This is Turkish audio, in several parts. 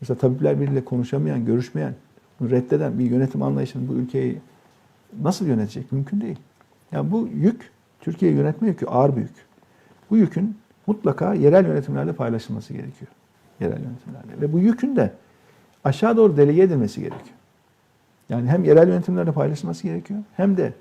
Mesela tabipler biriyle konuşamayan, görüşmeyen, reddeden bir yönetim anlayışının bu ülkeyi nasıl yönetecek? Mümkün değil. Yani bu yük, Türkiye yönetme yükü ağır bir yük. Bu yükün mutlaka yerel yönetimlerle paylaşılması gerekiyor. Yerel yönetimlerle. Ve bu yükün de aşağı doğru delege edilmesi gerekiyor. Yani hem yerel yönetimlerle paylaşılması gerekiyor hem de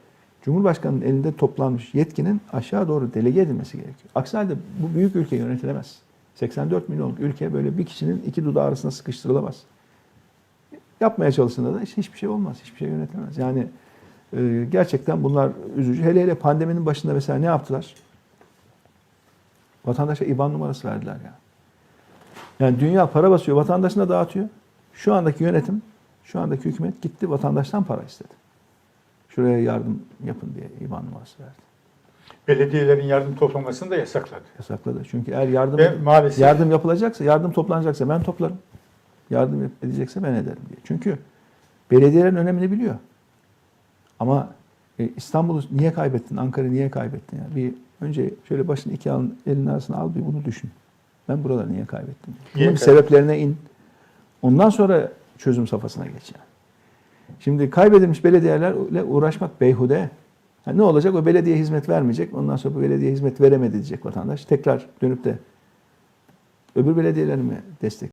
Cumhurbaşkanı'nın elinde toplanmış yetkinin aşağı doğru delege edilmesi gerekiyor. Aksi halde bu büyük ülke yönetilemez. 84 milyonluk ülke böyle bir kişinin iki dudağı arasında sıkıştırılamaz. Yapmaya çalıştığında da işte hiçbir şey olmaz, hiçbir şey yönetilemez. Yani e, gerçekten bunlar üzücü. Hele hele pandeminin başında mesela ne yaptılar? Vatandaşa IBAN numarası verdiler ya. Yani dünya para basıyor, vatandaşına dağıtıyor. Şu andaki yönetim, şu andaki hükümet gitti vatandaştan para istedi. Şuraya yardım yapın diye IBAN numarası verdi. Belediyelerin yardım toplamasını da yasakladı. Yasakladı. Çünkü eğer yardım Ve maalesef yardım yapılacaksa, yardım toplanacaksa ben toplarım. Yardım edecekse ben ederim diye. Çünkü belediyelerin önemini biliyor. Ama e, İstanbul'u niye kaybettin, Ankara'yı niye kaybettin? Yani bir önce şöyle başını iki alın, elinin arasına al bir bunu düşün. Ben buraları niye kaybettim? Niye Bunun sebeplerine in. Ondan sonra çözüm safhasına geç yani. Şimdi kaybedilmiş belediyelerle uğraşmak beyhude. Ha, ne olacak? O belediye hizmet vermeyecek. Ondan sonra bu belediye hizmet veremedi diyecek vatandaş. Tekrar dönüp de öbür belediyeleri mi destek